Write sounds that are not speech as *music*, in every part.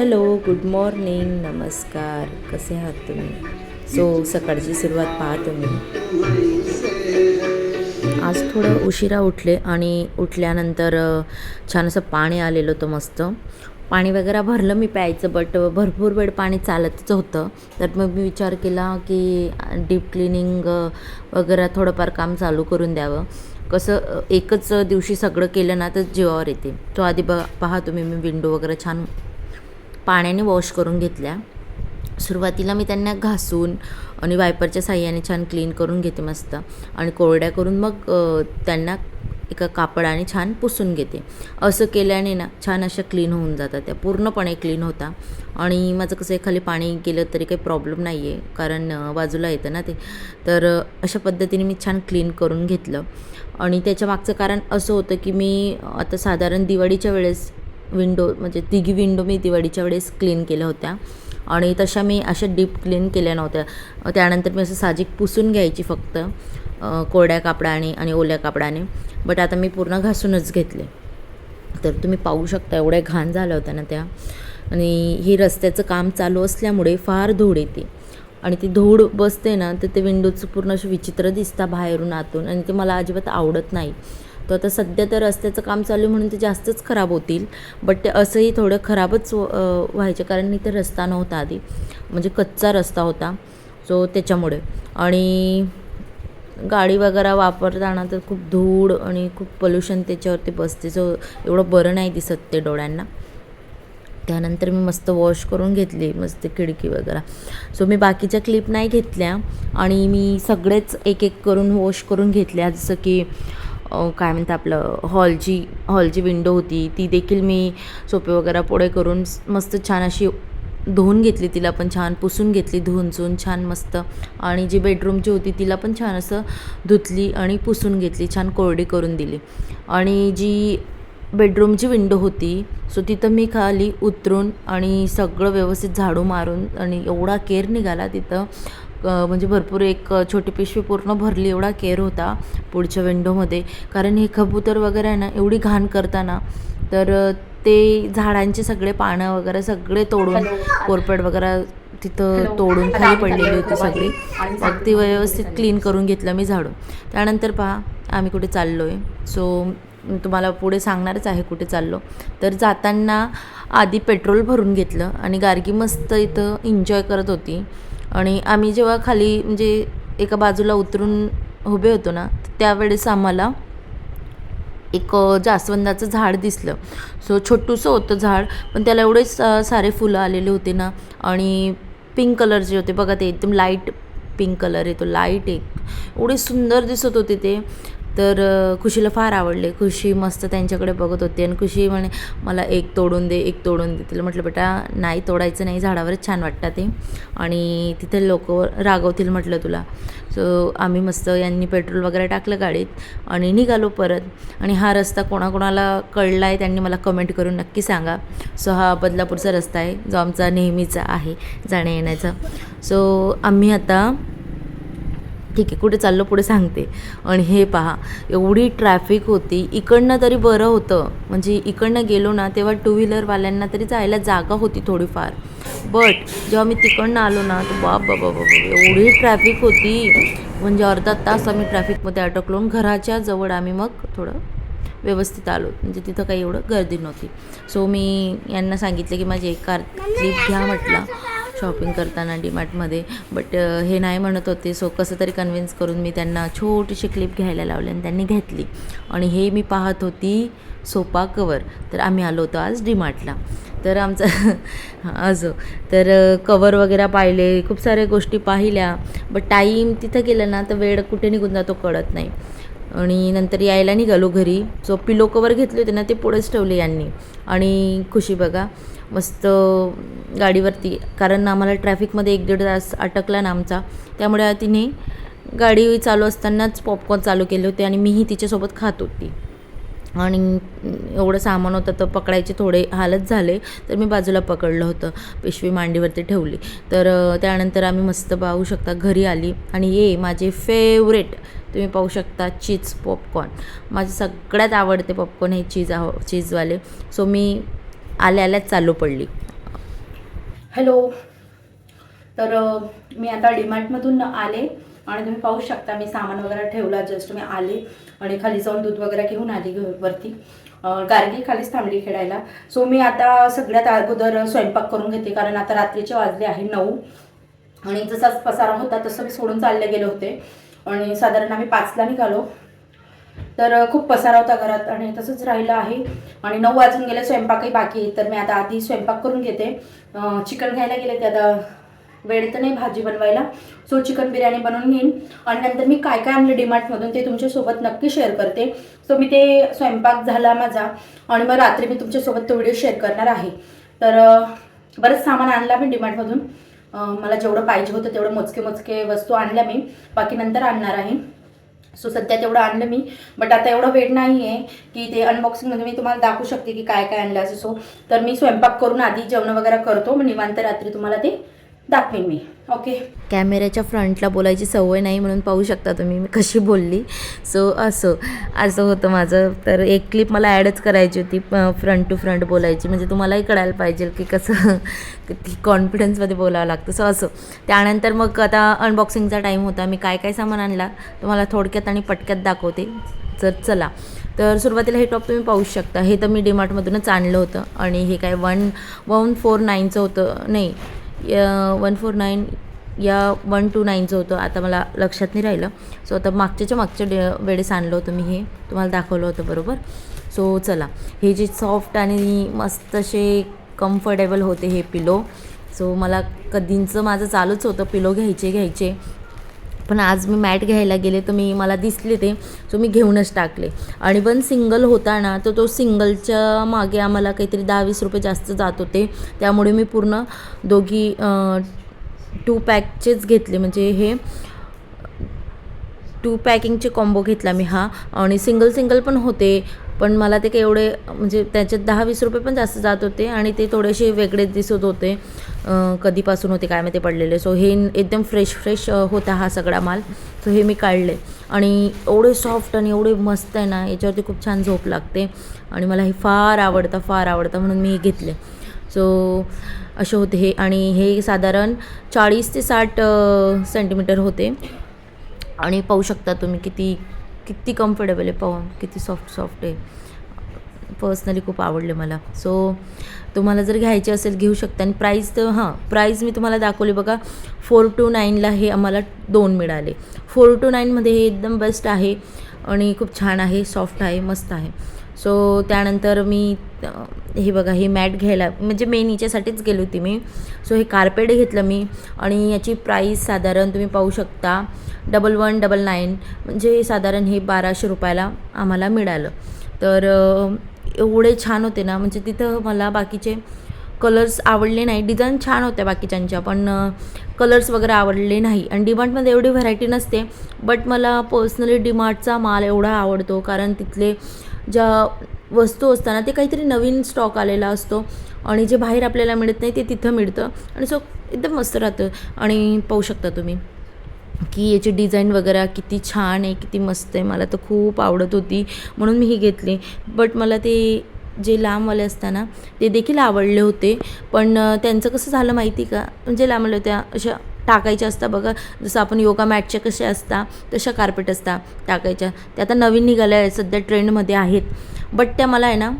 Hello good morning नमस्कार. कसे आहात तुम्ही? सो सकाळची सुरुवात पाहा तुम्ही. आज थोडं उशिरा उठले आणि उठल्यानंतर छान असं पाणी आलेलं होतं मस्त. पाणी वगैरे भरलं मी प्यायचं बट भरपूर वेळ पाणी चालतच होतं. तर मग मी विचार केला की डीप क्लिनिंग वगैरे थोडंफार काम चालू करून द्यावं. कसं एकच दिवशी सगळं केलं ना तर जीवावर येते. तो आधी ब पहा तुम्ही मी विंडो वगैरे छान पाण्याने वॉश करून घेतल्या. सुरुवातीला मी त्यांना घासून आणि वायपरच्या साह्याने छान क्लीन करून घेते मस्त. आणि कोरड्या करून मग त्यांना एका कापडाने छान पुसून घेते. असं केल्याने ना छान अशा क्लीन होऊन जातात. त्या पूर्णपणे क्लीन होता. आणि माझं कसं आहे खाली पाणी गेलं तरी काही प्रॉब्लेम नाही आहे कारण बाजूला येतं ना ते. तर अशा पद्धतीने मी छान क्लीन करून घेतलं. आणि त्याच्या मागचं कारण असं होतं की मी आता साधारण दिवाळीच्या वेळेस विंडो म्हणजे तिघी विंडो मी दिवाळीच्या वेळेस क्लीन केल्या होत्या. आणि तशा मी अशा डीप क्लीन केल्या नव्हत्या. त्यानंतर मी असं साजिक पुसून घ्यायची फक्त कोरड्या कापडाने आणि ओल्या कापडाने. बट आता मी पूर्ण घासूनच घेतले. तर तुम्ही पाहू शकता एवढ्या घाण झाल्या होत्या ना त्या. आणि ही रस्त्याचं काम चालू असल्यामुळे फार धूळ येते. आणि ती धूळ बसते ना तर ते विंडोचं पूर्ण असं विचित्र दिसता बाहेरून आतून. आणि ते मला अजिबात आवडत नाही. तर आता सध्या तर रस्त्याचं काम चालू आहे म्हणून ते जास्तच खराब होतील. बट ते असंही थोडं खराबच व्हायचे कारण इथे रस्ता नव्हता आधी. म्हणजे कच्चा रस्ता होता. सो त्याच्यामुळे. आणि गाडी वगैरे वापरताना तर खूप धूळ आणि खूप पोल्युशन त्याच्यावरती बसते. सो एवढं बरं नाही दिसत ते डोळ्यांना. त्यानंतर मी मस्त वॉश करून घेतली मस्त खिडकी वगैरे. सो मी बाकीच्या क्लिप नाही घेतल्या. आणि मी सगळेच एक एक करून वॉश करून घेतल्या. जसं की काय म्हणतं आपलं हॉलची हॉलची विंडो होती. ती देखील मी सोपे वगैरे पोळे करून मस्त छान अशी धुवून घेतली तिला पण छान पुसून घेतली धुवून चुवून छान मस्त. आणि जी बेडरूमची होती तिला पण छान असं धुतली आणि पुसून घेतली छान कोरडी करून दिली. आणि जी बेडरूमची विंडो होती सो तिथं मी खाली उतरून आणि सगळं व्यवस्थित झाडू मारून आणि एवढा केअर निघाला तिथं म्हणजे भरपूर एक छोटी पिशवी पूर्ण भरली एवढा केअर होता पुढच्या विंडोमध्ये कारण हे कबूतर वगैरे आहे ना एवढी घाण करताना तर ते झाडांचे सगळे पानं वगैरे सगळे तोडून कोरपड वगैरे तिथं तोडून खाली पडलेली होती सगळी. मग ती व्यवस्थित क्लीन करून घेतलं मी झाडून. त्यानंतर पहा आम्ही कुठे चाललो आहे सो तुम्हाला पुढे सांगणारच आहे कुठे चाललो. तर जाताना आधी पेट्रोल भरून घेतलं आणि गार्गी मस्त इथं एन्जॉय करत होती. आणि आम्ही जेव्हा खाली म्हणजे एका बाजूला उतरून उभे होतो ना त्यावेळेस आम्हाला एक जास्वंदाचं झाड दिसलं. सो छोटूसं होतं झाड पण त्याला एवढे सारे फुलं आलेले होते ना आणि पिंक कलरचे होते बघा ते एकदम लाइट पिंक कलर आहे तो लाइट एक एवढे सुंदर दिसत होते ते. तर खुशीला फार आवडले. खुशी मस्त त्यांच्याकडे बघत होती आणि खुशी म्हणे मला एक तोडून दे एक तोडून दे. तिला म्हटलं बेटा नाही तोडायचं नाही झाडावरच छान वाटतं ते. आणि तिथे लोक रागवतील म्हटलं तुला. सो आम्ही मस्त यांनी पेट्रोल वगैरे टाकलं गाडीत आणि निघालो परत. आणि हा रस्ता कोणाकोणाला कळला आहे त्यांनी मला कमेंट करून नक्की सांगा. सो हा बदलापूरचा रस्ता आहे जो आमचा नेहमीचा आहे जाण्या येण्याचा सो आम्ही आता ठीक आहे कुठे चाललो पुढे सांगते. आणि हे पहा एवढी ट्रॅफिक होती इकडनं तरी बरं होतं. म्हणजे इकडनं गेलो ना तेव्हा टू व्हीलरवाल्यांना तरी जायला जागा होती थोडीफार. बट जेव्हा मी तिकडनं आलो ना तर बाप बाबा बाबा एवढी ट्रॅफिक होती. म्हणजे अर्धा तास आम्ही ट्रॅफिकमध्ये अटकलो आणि घराच्या जवळ आम्ही मग थोडं व्यवस्थित आलो. म्हणजे तिथं काही एवढं गर्दी नव्हती. सो मी यांना सांगितलं की माझी एक कार क्लिप घ्या म्हटलं. शॉपिंग करताना डीमार्टमध्ये बट हे नाही म्हणत होते. सो कसं तरी कन्व्हिन्स करून मी त्यांना छोटीशी क्लिप घ्यायला लावली आणि त्यांनी घेतली. आणि हे मी पाहत होती सोपा कवर तर आम्ही आलो होतो आज डीमार्टला तर आमचं *laughs* असो. तर कवर वगैरे पाहिले. खूप साऱ्या गोष्टी पाहिल्या. बट टाईम तिथं गेलं ना तर वेळ कुठे निघून जातो कळत नाही. आणि नंतर यायला निघालो घरी. सो पिलो कवर घेतले होते ना ते पुढेच ठेवले यांनी. आणि खुशी बघा. मस्त गाडीवरती. कारण आम्हाला ट्रॅफिकमध्ये एक दीड तास अटकला ना आमचा. त्यामुळे तिने गाडी चालू असतानाच पॉपकॉर्न चालू केले होते आणि मीही तिच्यासोबत खात होती. आणि एवढं सामान होतं तर पकडायचे थोडे हालत झाले तर मी बाजूला पकडलं होतं. पिशवी मांडीवरती ठेवली. तर त्यानंतर आम्ही मस्त पाहू शकता घरी आली. आणि ये माझे फेवरेट तुम्ही पाहू शकता चीज पॉपकॉर्न माझे सगळ्यात आवडते पॉपकॉर्न हे चीज आहो चीजवाले सो मी आल्या आल्याच चालू पडली. हॅलो. तर मी आता डीमार्टमधून आले आणि तुम्ही पाहू शकता मी सामान वगैरे ठेवला जस्ट मी आले आणि खाली जाऊन दूध वगैरे घेऊन आली वरती. गार्गी खालीच थांबली खेळायला. सो मी आता सगळ्यात अगोदर स्वयंपाक करून घेते कारण आता रात्रीचे वाजले आहे नऊ. आणि जसाच पसारा होता तसं मी सोडून चालले गेले होते. आणि साधारण आम्ही पाचला निघालो. तर खूप पसारा होता घरात आणि तसंच राहिलं आहे. आणि नऊ वाजून गेले स्वयंपाकही बाकी तर मी आता आधी स्वयंपाक करून घेते. चिकन घ्यायला गेले ते आता वेळ तर नाही भाजी बनवायला. सो चिकन बिर्याणी बनवून घेईन. आणि नंतर मी काय काय आणलं डीमार्टमधून ते तुमच्यासोबत नक्की शेअर करते. सो मी ते स्वयंपाक झाला माझा. आणि मग रात्री मी तुमच्यासोबत तो व्हिडिओ शेअर करणार आहे. तर बरंच सामान आणला मी डीमार्टमधून. मला जेवढं पाहिजे होतं तेवढं मोजके मोजके वस्तू आणल्या मी. बाकी नंतर आणणार आहे. सो सध्या तेवढं आणलं मी. बट आता एवढं वेळ नाही आहे की ते अनबॉक्सिंगमध्ये मी तुम्हाला दाखवू शकते की काय काय आणलं असं सो तर मी स्वयंपाक करून आधी जेवण वगैरे करतो. मग निवांत रात्री तुम्हाला ते दाखवेन मी ओके? कॅमेऱ्याच्या फ्रंटला बोलायची सवय नाही म्हणून पाहू शकता तुम्ही मी कशी बोलली. सो असं असं होतं माझं. तर एक क्लिप मला ॲडच करायची होती फ्रंट टू फ्रंट बोलायची. म्हणजे तुम्हालाही कळायला पाहिजे की कसं किती कॉन्फिडन्समध्ये बोलावं लागतं. सो असं. त्यानंतर मग आता अनबॉक्सिंगचा टाईम होता. मी काय काय सामान आणला तुम्हाला थोडक्यात आणि पटक्यात दाखवते. तर चला. तर सुरुवातीला हे टॉप तुम्ही पाहू शकता. हे तर मी डीमार्टमधूनच आणलं होतं. आणि हे काय वन वन फोर नाईनचं होतं. नाही वन फोर नाईन या वन टू नाईनचं होतं आता मला लक्षात नाही राहिलं. सो आता मागच्याच्या मागच्या डे वेळेस आणलं होतं मी हे. तुम्हाला दाखवलं होतं बरोबर? सो चला. हे जे सॉफ्ट आणि मस्त असे कम्फर्टेबल होते हे पिलो सो मला कधींचं माझं चालूच होतं पिलो घ्यायचे घ्यायचे. पण आज मी मॅट घ्यायला गेले तर मी मला दिसले ते सो मी घेऊनच टाकले. आणि पण सिंगल होता ना तर तो सिंगलच्या मागे आम्हाला काहीतरी दहा वीस रुपये जास्त जात होते. त्यामुळे मी पूर्ण दोघी टू पॅकचेच घेतले. म्हणजे हे टू पॅकिंगचे कॉम्बो घेतला मी हा. आणि सिंगल सिंगल पण होते. पण मला ते काही एवढे म्हणजे त्याच्यात दहा वीस रुपये पण जास्त जात होते आणि ते थोडेसे वेगळे दिसत होते. कधीपासून होते काय माहिती पडलेले. सो हे एकदम फ्रेश फ्रेश होता हा सगळा माल. सो हे मी काढले. आणि एवढे सॉफ्ट आणि एवढे मस्त आहे ना याच्यावरती खूप छान झोप लागते. आणि मला हे फार आवडतं फार आवडतं म्हणून मी हे घेतले. सो असे होते हे. आणि हे साधारण चाळीस ते साठ सेंटीमीटर होते. आणि पाहू शकता तुम्ही किती किती कम्फर्टेबल आहे पाहून किती सॉफ्ट सॉफ्ट आहे. पर्सनली खूप आवडले मला. सो तुम्हाला जर घ्यायचे असेल घेऊ शकता. आणि प्राईज तर हां प्राईज मी तुम्हाला दाखवली बघा. फोर टू नाईनला हे आम्हाला दोन मिळाले. फोर टू नाईनमध्ये हे एकदम बेस्ट आहे. आणि खूप छान आहे सॉफ्ट आहे मस्त आहे. सो त्यानंतर मी हे बघा हे मॅट घ्यायला म्हणजे मेन हिच्यासाठीच गेली होती मी. सो हे कार्पेट घेतलं मी आणि याची प्राईस साधारण तुम्ही पाहू शकता डबल वन डबल नाईन म्हणजे साधारण हे बाराशे रुपयाला आम्हाला मिळालं. तर एवढे छान होते ना म्हणजे तिथं मला बाकीचे कलर्स आवडले नाही. डिझाईन छान होत्या बाकीच्यांच्या पण कलर्स वगैरे आवडले नाही. आणि डिमार्टमध्ये एवढी व्हरायटी नसते बट मला पर्सनली डिमार्टचा माल एवढा आवडतो कारण तिथले ज्या वस्तू असताना ते काहीतरी नवीन स्टॉक आलेला असतो. आणि जे बाहेर आपल्याला मिळत नाही ते तिथं मिळतं. आणि सो एकदम मस्त राहतं. आणि पाहू शकता तुम्ही की याची डिझाईन वगैरे किती छान आहे किती मस्त आहे. मला तर खूप आवडत होती म्हणून मी ही घेतली. बट मला ते जे लांबवाले असताना ते देखील आवडले होते. पण त्यांचं कसं झालं माहिती का? म्हणजे लांबवाल्या होत्या अशा टाकायच्या असतात बघा जसं आपण योगा मॅटच्या कशा असतात तशा कार्पेट असता टाकायच्या. त्या आता नवीन निघाल्या आहेत सध्या ट्रेंडमध्ये आहेत. बट त्या मला आहे ना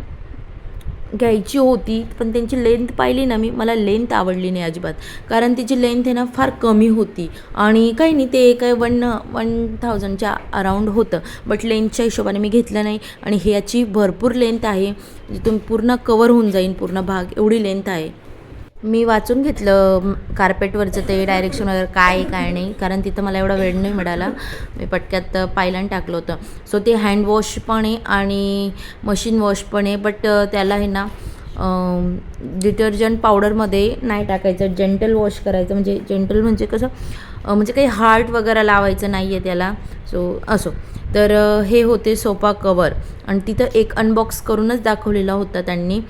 घ्यायची होती पण त्यांची लेंथ पाहिली ना मी मला लेंथ आवडली नाही अजिबात. कारण तिची लेंथ आहे ना फार कमी होती. आणि काही नाही ते काय वन वन थाउजंडच्या अराऊंड होतं. बट लेंथच्या हिशोबाने मी घेतलं नाही. आणि ह्याची भरपूर लेंथ आहे जिथून पूर्ण कवर होऊन जाईन पूर्ण भाग एवढी लेंथ आहे. मी वाचून घेतलं कार्पेटवरचं ते डायरेक्शन वगैरे काय आहे, काय नाही. कारण तिथं मला एवढा वेळ नाही मिळाला. मी पटक्यात पायलन टाकलं होतं. सो ते हँडवॉश पण आहे आणि मशीन वॉश पण आहे. बट त्याला आहे ना डिटर्जंट पावडरमध्ये नाही टाकायचं. जेंटल वॉश करायचं. म्हणजे जेंटल म्हणजे कसं म्हणजे काही हार्ट वगैरे लावायचं नाही आहे त्याला. सो असो. तर हे होते सोफा कवर आणि तिथं एक अनबॉक्स करूनच दाखवलेला होता त्यांनी.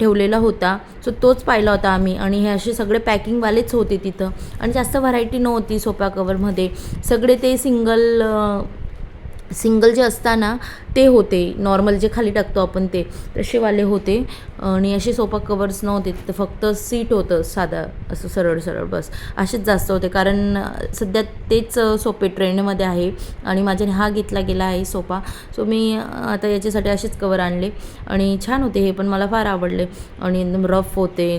ठेवलेला होता. सो तोच पाहिला होता आम्ही. आणि हे असे सगळे पॅकिंगवालेच होते तिथं. आणि जास्त व्हरायटी नव्हती सोफा कवरमध्ये सगळे ते सिंगल सिंगल जे असताना ते होते. नॉर्मल जे खाली टाकतो आपण ते. तसेवाले होते. आणि असे सोफा कवर्स नव्हते. तर फक्त सीट होतं साधा. असं सरळ सरळ बस. असेच जास्त होते. कारण सध्या तेच सोपे ट्रेंडमध्ये आहे. आणि माझ्याने हा घेतला गेला आहे सोफा सो मी आता याच्यासाठी असेच कवर आणले. आणि छान होते हे. पण मला फार आवडले. आणि एकदम रफ होते.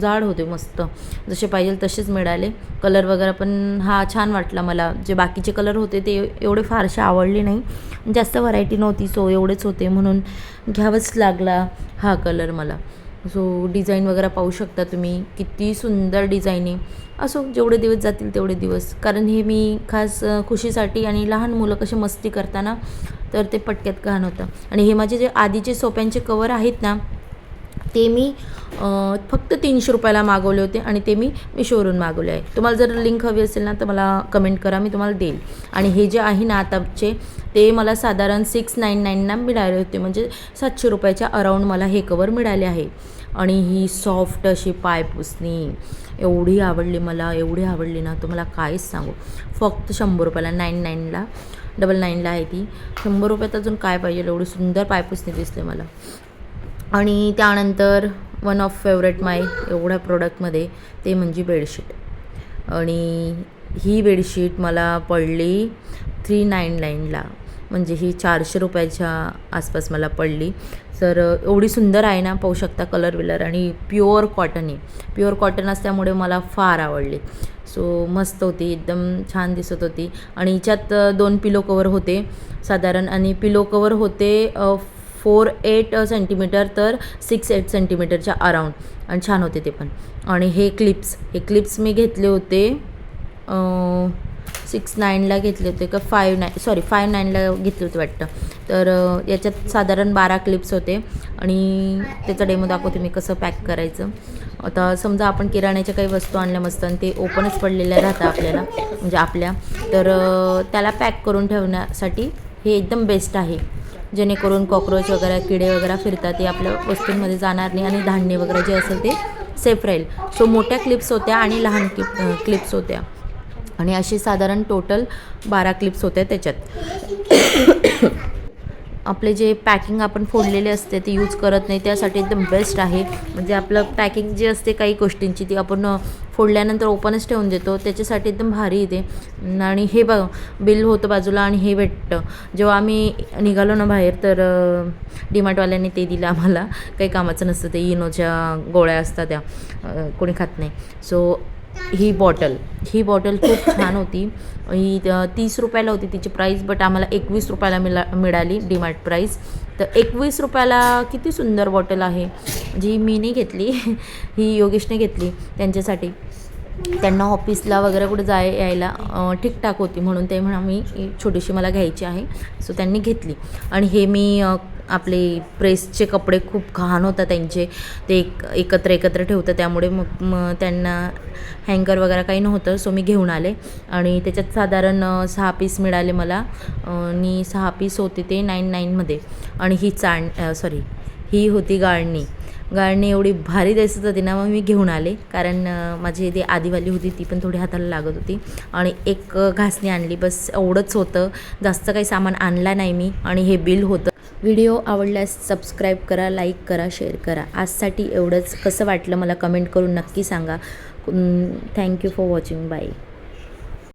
जाड होते मस्त. जसे पाहिजे तसेच मिळाले. कलर वगैरे पण हा छान वाटला मला. जे बाकीचे कलर होते ते एवढे फारसे आवडले नाही. जास्त व्हरायटी नव्हती सो एवढेच होते म्हणून घ्यावंच लागला हा कलर मला. सो डिझाईन वगैरे पाहू शकता तुम्ही. किती सुंदर डिझाईन आहे. असो जेवढे दिवस जातील तेवढे दिवस. कारण हे मी खास खुशीसाठी आणि लहान मुलं कशी मस्ती करताना तर ते पटक्यात घाण होतं. आणि हे माझे जे आधीचे सोप्यांचे कवर आहेत ना ते मी फक्त तीनशे रुपयाला मागवले होते आणि ते मी मिशोवरून मागवले आहे. तुम्हाला जर लिंक हवी असेल ना तर मला कमेंट करा मी तुम्हाला देईल. आणि हे जे आहे ना आताचे ते मला साधारण सिक्स नाईन नाईनना मिळाले होते. म्हणजे सातशे रुपयाच्या अराऊंड मला हे कवर मिळाले आहे. आणि ही सॉफ्ट अशी पायपुसणी एवढी आवडली मला एवढी आवडली ना तुम्हाला कायच सांगू. फक्त शंभर रुपयाला नाईन नाईनला डबल नाईनला आहे ती. शंभर रुपयात अजून काय पाहिजे? एवढी सुंदर पायपुसणी दिसते मला. आणि त्यानंतर वन ऑफ फेवरेट माय एवढ्या प्रोडक्टमध्ये ते म्हणजे बेडशीट आणि ही बेडशीट मला पडली थ्री नाईन नाईनला म्हणजे ही चारशे रुपयाच्या आसपास मला पडली. तर एवढी सुंदर आहे ना पाहू शकता कलर विलर आणि प्युअर कॉटन आहे. प्युअर कॉटन असल्यामुळे मला फार आवडली. सो मस्त होती एकदम छान दिसत होती. आणि हिच्यात दोन पिलो कवर होते साधारण. आणि पिलो कवर होते फोर एट सेंटीमीटर तर सिक्स एट सेंटीमीटरच्या अराऊंड आणि छान होते ते पण. आणि हे क्लिप्स हे क्लिप्स मी घेतले होते सिक्स नाईनला घेतले होते का फाईव्ह नाईन सॉरी फाईव्ह नाईनला घेतले होते वाटतं. तर याच्यात साधारण बारा क्लिप्स होते. आणि त्याचा डेमो दाखवते मी कसं पॅक करायचं. आता समजा आपण किराण्याच्या काही वस्तू आणल्या मस्त आणि ते ओपनच पडलेल्या राहतात आपल्याला म्हणजे आपल्या. तर त्याला पॅक करून ठेवण्यासाठी हे एकदम बेस्ट आहे. जेणेकरून कॉक्रोच वगैरे किडे वगैरे फिरतात ते आपल्या वस्तूंमध्ये जाणार नाही आणि धान्य वगैरे जे असेल ते सेफ राहील. सो मोठ्या क्लिप्स होत्या आणि लहान क्लिप क्लिप्स होत्या. आणि असे साधारण टोटल बारा क्लिप्स होत्या त्याच्यात. आपले जे पॅकिंग आपण फोडलेले असते ते यूज करत नाही त्यासाठी एकदम बेस्ट आहे. म्हणजे आपलं पॅकिंग जी असते काही गोष्टींची ती आपण फोडल्यानंतर ओपनच ठेवून देतो. त्याच्यासाठी एकदम भारी येते आणि हे बघ बिल होतं बाजूला आणि हे भेटतं. जेव्हा आम्ही निघालो ना बाहेर तर डीमार्टवाल्यांनी ते दिलं आम्हाला. काही कामाचं नसतं ते इनोच्या गोळ्या असतात त्या. कोणी खात नाही. सो ही बॉटल. ही बॉटल खूप छान होती. ही तीस रुपयाला होती तिची प्राईस बट आम्हाला एकवीस रुपयाला मिळा मिळाली डीमार्ट प्राईस तर एकवीस रुपयाला किती सुंदर बॉटल आहे. जी मी नाही घेतली *laughs* ही योगेशने घेतली त्यांच्यासाठी. त्यांना ऑफिसला वगैरे कुठे जाय यायला ठीकठाक होती म्हणून ते म्हणा मी छोटीशी मला घ्यायची आहे. सो त्यांनी घेतली. आणि हे मी आपले प्रेसचे कपडे खूप घाण होतात त्यांचे. ते एक एकत्र एकत्र ठेवतं. त्यामुळे मग मग त्यांना हँगर वगैरे काही नव्हतं सो मी घेऊन आले. आणि त्याच्यात साधारण सहा पीस मिळाले मला. आणि सहा पीस होते ते नाईन नाईनमध्ये आणि ही चाण सॉरी ही होती गाळणी. गाळणी एवढी भारी दिसत होती ना मग मी घेऊन आले. कारण माझी ती आधीवाली होती ती पण थोडी हाताला लागत होती. आणि एक घासणी आणली. बस एवढंच होतं. जास्त काही सामान आणला नाही मी आणि हे बिल होतं. व्हिडिओ आवडल्यास सबस्क्राईब करा लाईक करा शेअर करा. आजसाठी एवढंच. कसं वाटलं मला कमेंट करून नक्की सांगा. Thank you for watching. Bye.